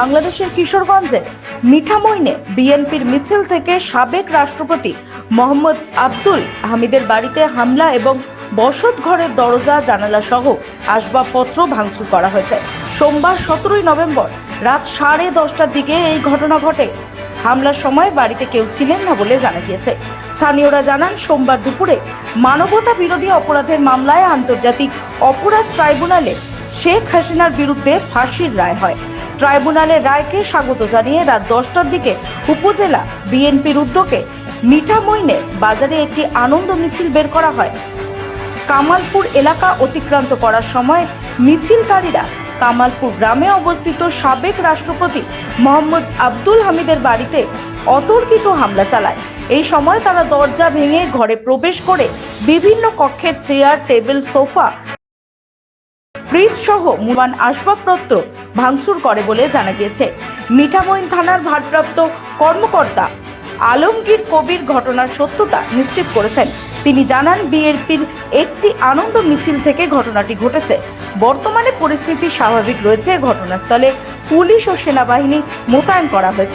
বাংলাদেশের কিশোরগঞ্জে মিঠামইনে বিএনপির মিছিল থেকে সাবেক রাষ্ট্রপতি মোহাম্মদ আব্দুল হামিদের বাড়িতে হামলা এবং বসত ঘরের দরজা, জানালা সহ আসবাবপত্র ভাঙচুর করা হয়েছে। সোমবার সতেরোই নভেম্বর রাত সাড়ে দশটার দিকে এই ঘটনা ঘটে। হামলার সময় বাড়িতে কেউ ছিলেন না বলে জানা গিয়েছে। স্থানীয়রা জানান, সোমবার দুপুরে মানবতা বিরোধী অপরাধের মামলায় আন্তর্জাতিক অপরাধ ট্রাইব্যুনালে শেখ হাসিনার বিরুদ্ধে ফাঁসির রায় হয়। ট্রাইব্যুনালের রায়কে স্বাগত জানিয়ে রাত দশটার দিকে উপজেলা বিএনপির উদ্যোগে মিঠামইনে বাজারে একটি আনন্দ মিছিল বের করা হয়। কামালপুর এলাকা অতিক্রান্ত করার সময় মিছিলকারীরা কামালপুর গ্রামে অবস্থিত সাবেক রাষ্ট্রপতি মোহাম্মদ আব্দুল হামিদের বাড়িতে অতর্কিত হামলা চালায়। এই সময় তারা দরজা ভেঙে ঘরে প্রবেশ করে বিভিন্ন কক্ষের চেয়ার, টেবিল, সোফা ফ্রিজ সহ মূল্যবান আসবাবপত্র ভাঙচুর করে বলে জানা গিয়েছে। মিঠামইন থানার ভারপ্রাপ্ত কর্মকর্তা আলমগীর কবির ঘটনার সত্যতা নিশ্চিত করেছেন। তিনি জানান, বিএনপির একটি আনন্দ মিছিল থেকে ঘটনাটি ঘটেছে। বর্তমানে পরিস্থিতি স্বাভাবিক রয়েছে। ঘটনাস্থলে পুলিশ ও সেনাবাহিনী মোতায়েন করা হয়েছে।